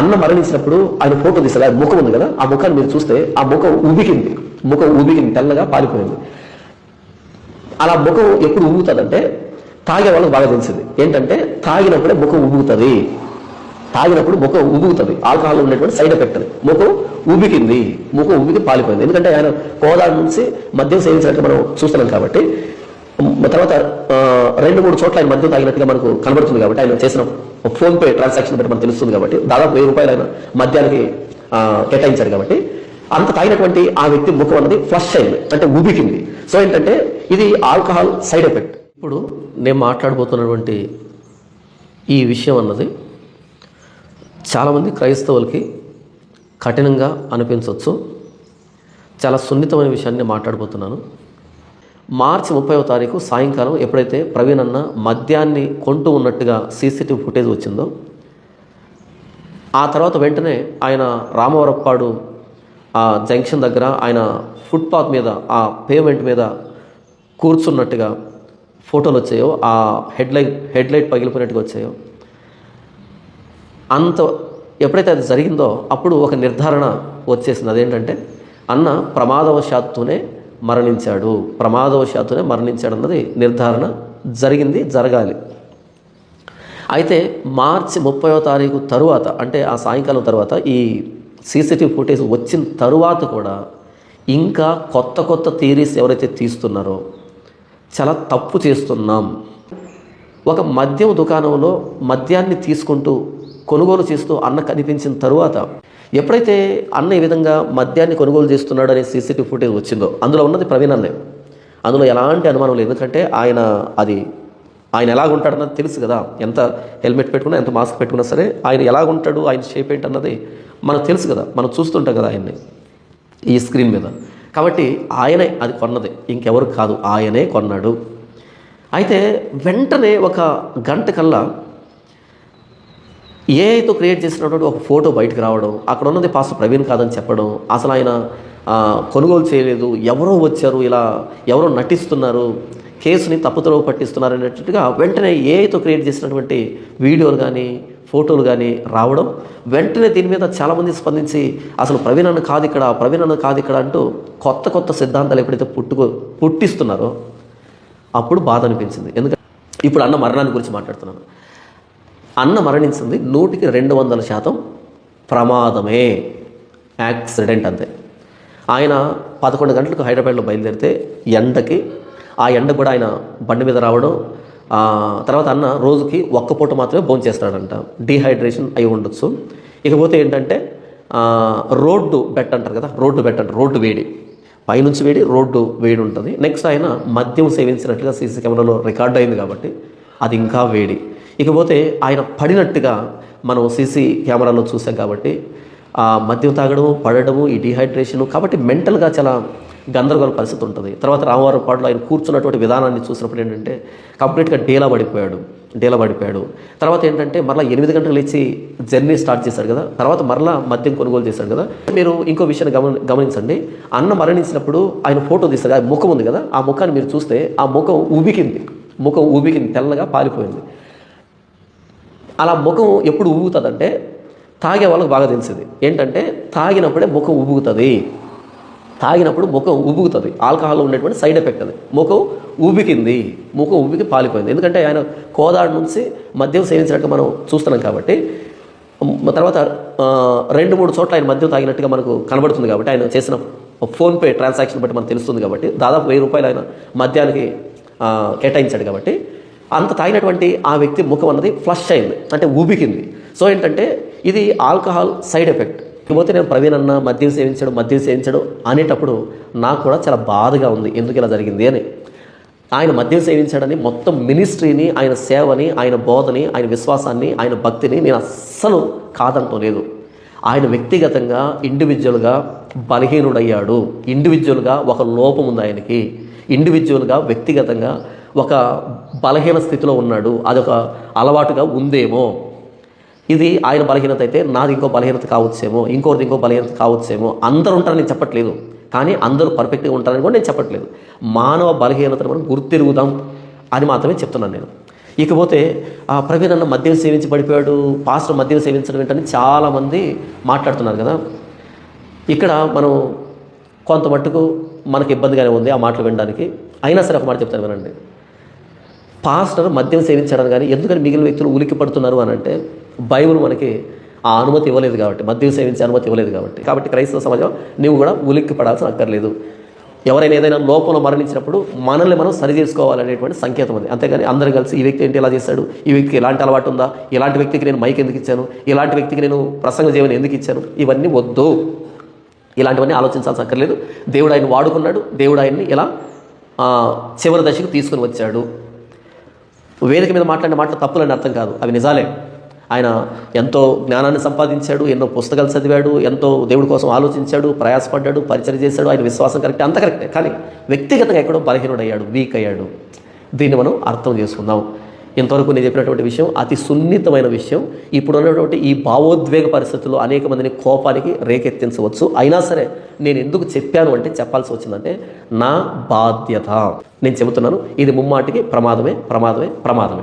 అన్న మరణించినప్పుడు ఆయన ఫోటో తీసారు ఆ ముఖం ఉంది కదా? ఆ ముఖాన్ని మీరు చూస్తే ఆ ముఖం ఉబికింది. ముఖం ఉబికింది తెల్లగా పాలిపోయింది. అలా ముఖం ఎప్పుడు ఉబ్బుతుందంటే తాగే వాళ్ళకి బాగా తెలిసింది. ఏంటంటే తాగినప్పుడే ముఖం ఉబ్బుతుంది. తాగినప్పుడు ముఖం ఉబ్బుతుంది. ఆల్కహాల్ ఉండేటువంటి సైడ్ ఎఫెక్ట్ అది. ముఖం ఉబికింది. ముఖం ఉబికి పాలిపోయింది. ఎందుకంటే ఆయన కోదాడు నుంచి మద్యం సేవించినట్టు మనం చూస్తున్నాం కాబట్టి తర్వాత రెండు మూడు చోట్ల ఆయన మద్యం తాగినట్టుగా మనకు కనబడుతుంది కాబట్టి ఆయన చేసిన ఫోన్ పే ట్రాన్సాక్షన్ బట్టి మనకు తెలుస్తుంది కాబట్టి దాదాపు వెయ్యి రూపాయలు ఆయన మద్యానికి కేటాయించారు కాబట్టి అంత తాగినటువంటి ఆ వ్యక్తి ముఖం అన్నది ఫ్లష్ అయింది అంటే ఊబికింది సో ఏంటంటే ఇది ఆల్కహాల్ సైడ్ ఎఫెక్ట్. ఇప్పుడు నేను మాట్లాడబోతున్నటువంటి ఈ విషయం అన్నది చాలామంది క్రైస్తవులకి కఠినంగా అనిపించవచ్చు. చాలా సున్నితమైన విషయాన్ని మాట్లాడబోతున్నాను. మార్చి ముప్పైవ తారీఖు సాయంకాలం ఎప్పుడైతే ప్రవీణ్ అన్న మద్యాన్ని కొంటూ ఉన్నట్టుగా సీసీటీవీ ఫుటేజ్ వచ్చిందో ఆ తర్వాత వెంటనే ఆయన రామవరప్పాడు ఆ జంక్షన్ దగ్గర ఆయన ఫుట్పాత్ మీద ఆ పేమెంట్ మీద కూర్చున్నట్టుగా ఫోటోలు వచ్చాయో ఆ హెడ్లైట్ హెడ్లైట్ పగిలిపోయినట్టుగా వచ్చాయో అంత ఎప్పుడైతే అది జరిగిందో అప్పుడు ఒక నిర్ధారణ వచ్చేసింది. అదేంటంటే అన్న ప్రమాదవశాత్తునే మరణించాడు. ప్రమాదవశాత్తునే మరణించాడు అన్నది నిర్ధారణ జరిగింది జరగాలి. అయితే మార్చి ముప్పయో తారీఖు తరువాత అంటే ఆ సాయంకాలం తర్వాత ఈ సీసీటీవీ ఫుటేజ్ వచ్చిన తరువాత కూడా ఇంకా కొత్త కొత్త థీరీస్ ఎవరైతే తీస్తున్నారో చాలా తప్పు చేస్తున్నాం. ఒక మద్యం దుకాణంలో మద్యాన్ని తీసుకుంటూ కొనుగోలు చేస్తూ అన్న కనిపించిన తరువాత ఎప్పుడైతే అన్న ఈ విధంగా మద్యాన్ని కొనుగోలు చేస్తున్నాడు అనే సీసీటీవీ ఫుటేజ్ వచ్చిందో అందులో ఉన్నది ప్రవీణ్ అన్నే. అందులో ఎలాంటి అనుమానం లేదు. ఎందుకంటే ఆయన అది ఆయన ఎలాగుంటాడన్నది తెలుసు కదా. ఎంత హెల్మెట్ పెట్టుకున్నా ఎంత మాస్క్ పెట్టుకున్నా సరే ఆయన ఎలాగుంటాడు ఆయన షేప్ ఏంటి అన్నది మనకు తెలుసు కదా. మనం చూస్తుంటాం కదా ఆయన్ని ఈ స్క్రీన్ మీద. కాబట్టి ఆయనే అది కొన్నది. ఇంకెవరు కాదు ఆయనే కొన్నాడు. అయితే వెంటనే ఒక గంట కల్లా ఏఐతో క్రియేట్ చేసినటువంటి ఒక ఫోటో బయటకు రావడం అక్కడ ఉన్నది పాస్ ప్రవీణ్ కాదని చెప్పడం అసలు ఆయన కొనుగోలు చేయలేదు ఎవరో వచ్చారు ఇలా ఎవరో నటిస్తున్నారు కేసుని తప్పుతో పట్టిస్తున్నారు అనేటట్టుగా వెంటనే ఏఐతో క్రియేట్ చేసినటువంటి వీడియోలు కానీ ఫోటోలు కానీ రావడం వెంటనే దీని మీద చాలామంది స్పందించి అసలు ప్రవీణ్ అన్న కాదు ఇక్కడ ప్రవీణ్ అన్న కాదు ఇక్కడ అంటూ కొత్త కొత్త సిద్ధాంతాలు ఎప్పుడైతే పుట్టుకో పుట్టిస్తున్నారో అప్పుడు బాధ అనిపించింది. ఎందుకంటే ఇప్పుడు అన్న మరణాన్ని గురించి మాట్లాడుతున్నాను. అన్న మరణించింది నూటికి రెండు వందల శాతం ప్రమాదమే. యాక్సిడెంట్ అంతే. ఆయన పదకొండు గంటలకు హైదరాబాద్లో బయలుదేరితే ఎండకి ఆ ఎండ కూడా ఆయన బండి మీద రావడం తర్వాత అన్న రోజుకి ఒక్క పూట మాత్రమే భోజనం చేస్తాడంట. డీహైడ్రేషన్ అయి ఉండొచ్చు. ఇకపోతే ఏంటంటే రోడ్డు బెట్ అంటారు కదా రోడ్డు బెట్ అంటారు రోడ్డు వేడి. పైనుంచి వేడి రోడ్డు వేడి ఉంటుంది. నెక్స్ట్ ఆయన మద్యం సేవించినట్లుగా సీసీ కెమెరాలో రికార్డ్ అయింది కాబట్టి అది ఇంకా వేడి. ఇకపోతే ఆయన పడినట్టుగా మనం సీసీ కెమెరాలో చూసాం కాబట్టి ఆ మద్యం తాగడం పడడము ఈ డిహైడ్రేషను కాబట్టి మెంటల్గా చాలా గందరగోళ పరిస్థితి ఉంటుంది. తర్వాత రామవారం పాటలో ఆయన కూర్చున్నటువంటి విధానాన్ని చూసినప్పుడు ఏంటంటే కంప్లీట్గా డేలా పడిపోయాడు డేలా పడిపోయాడు. తర్వాత ఏంటంటే మరలా ఎనిమిది గంటలు లేచి జర్నీ స్టార్ట్ చేశారు కదా. తర్వాత మరలా మద్యం కొనుగోలు చేశాడు కదా. మీరు ఇంకో విషయాన్ని గమని గమనించండి. అన్న మరణించినప్పుడు ఆయన ఫోటో తీస్తారు ఆ ముఖం ఉంది కదా. ఆ ముఖాన్ని మీరు చూస్తే ఆ ముఖం ఉబికింది. ముఖం ఉబికింది తెల్లగా పాలిపోయింది. అలా ముఖం ఎప్పుడు ఊగుతుందంటే తాగే వాళ్ళకి బాగా తెలిసింది. ఏంటంటే తాగినప్పుడే ముఖం ఉబుగుతుంది తాగినప్పుడు ముఖం ఉబుగుతుంది ఆల్కహాల్లో ఉండేటువంటి సైడ్ ఎఫెక్ట్ అది. ముఖం ఉబికింది ముఖం ఉబ్బికి పాలిపోయింది. ఎందుకంటే ఆయన కోదాడు నుంచి మద్యం సేవించినట్టు మనం చూస్తున్నాం కాబట్టి తర్వాత రెండు మూడు చోట్ల ఆయన మద్యం తాగినట్టుగా మనకు కనబడుతుంది కాబట్టి ఆయన చేసిన ఫోన్పే ట్రాన్సాక్షన్ బట్టి మనకు తెలుస్తుంది కాబట్టి దాదాపు వెయ్యి రూపాయలు ఆయన మద్యానికి కేటాయించాడు కాబట్టి అంత తాగినటువంటి ఆ వ్యక్తి ముఖం అన్నది ఫ్లష్ అయింది అంటే ఊబికింది. సో ఏంటంటే ఇది ఆల్కహాల్ సైడ్ ఎఫెక్ట్ ఇకపోతే నేను ప్రవీణ్ అన్న మద్యం సేవించాడు మద్యం సేవించాడు అనేటప్పుడు నాకు కూడా చాలా బాధగా ఉంది ఎందుకు ఇలా జరిగింది అని. ఆయన మద్యం సేవించాడని మొత్తం మినిస్ట్రీని ఆయన సేవని ఆయన బోధని ఆయన విశ్వాసాన్ని ఆయన భక్తిని నేను అస్సలు కాదంటలేదు ఆయన వ్యక్తిగతంగా ఇండివిజువల్గా బలహీనుడయ్యాడు. ఇండివిజువల్గా ఒక లోపం ఉంది ఆయనకి. ఇండివిజువల్గా వ్యక్తిగతంగా ఒక బలహీన స్థితిలో ఉన్నాడు. అదొక అలవాటుగా ఉందేమో. ఇది ఆయన బలహీనత అయితే నాది ఇంకో బలహీనత కావచ్చేమో ఇంకోటి ఇంకో బలహీనత కావచ్చేమో. అందరూ ఉంటారని నేను చెప్పట్లేదు. కానీ అందరూ పర్ఫెక్ట్గా ఉంటారని కూడా నేను చెప్పట్లేదు. మానవ బలహీనతను మనం గుర్తిరుగుదాం అని మాత్రమే చెప్తున్నాను నేను. ఇకపోతే ఆ ప్రవీణ్ అన్న మద్యం సేవించి పడిపోయాడు పాస్టర్ మద్యం సేవించడం ఏంటని చాలామంది మాట్లాడుతున్నారు కదా. ఇక్కడ మనం కొంత మట్టుకు మనకు ఇబ్బందిగానే ఉంది ఆ మాటలు వినడానికి. అయినా సరే ఒక మాట చెప్తాను వినండి. పాస్టర్ మద్యం సేవించడం కానీ ఎందుకని మిగిలిన వ్యక్తులు ఉలికి పడుతున్నారు అని అంటే బైబిల్ మనకి ఆ అనుమతి ఇవ్వలేదు కాబట్టి మద్యం సేవించే అనుమతి ఇవ్వలేదు కాబట్టి. కాబట్టి క్రైస్తవ సమాజం నీవు కూడా ఉలిక్కి పడాల్సిన అక్కర్లేదు. ఎవరైనా ఏదైనా లోపంలో మరణించినప్పుడు మనల్ని మనం సరి చేసుకోవాలనేటువంటి సంకేతం ఉంది అంతేగాని అందరూ కలిసి ఈ వ్యక్తి ఏంటి ఇలా చేశాడు ఈ వ్యక్తికి ఎలాంటి అలవాటు ఉందా? ఇలాంటి వ్యక్తికి నేను మైక్ ఎందుకు ఇచ్చాను? ఇలాంటి వ్యక్తికి నేను ప్రసంగ జీవనం ఎందుకు ఇచ్చాను? ఇవన్నీ వద్దు. ఇలాంటివన్నీ ఆలోచించాల్సిన అక్కర్లేదు. దేవుడు ఆయన వాడుకున్నాడు. దేవుడు ఆయన్ని ఇలా చివరి దశకు తీసుకుని వచ్చాడు. వేదిక మీద మాట్లాడిన మాటలు తప్పులని అర్థం కాదు. అవి నిజాలే. ఆయన ఎంతో జ్ఞానాన్ని సంపాదించాడు ఎన్నో పుస్తకాలు చదివాడు ఎంతో దేవుడి కోసం ఆలోచించాడు ప్రయాసపడ్డాడు పరిచయం చేశాడు ఆయన విశ్వాసం కరెక్టే అంత కరెక్టే. కానీ వ్యక్తిగతంగా ఎక్కడో బలహీనుడయ్యాడు వీక్ అయ్యాడు. దీన్ని మనం అర్థం చేసుకుందాం. ఇంతవరకు నేను చెప్పినటువంటి విషయం అతి సున్నితమైన విషయం. ఇప్పుడు ఉన్నటువంటి ఈ భావోద్వేగ పరిస్థితుల్లో అనేక మందిని కోపానికి రేకెత్తించవచ్చు. అయినా సరే నేను ఎందుకు చెప్పాను అంటే చెప్పాల్సి వచ్చిందంటే నా బాధ్యత. నేను చెబుతున్నాను ఇది ముమ్మాటికి ప్రమాదమే ప్రమాదమే ప్రమాదమే.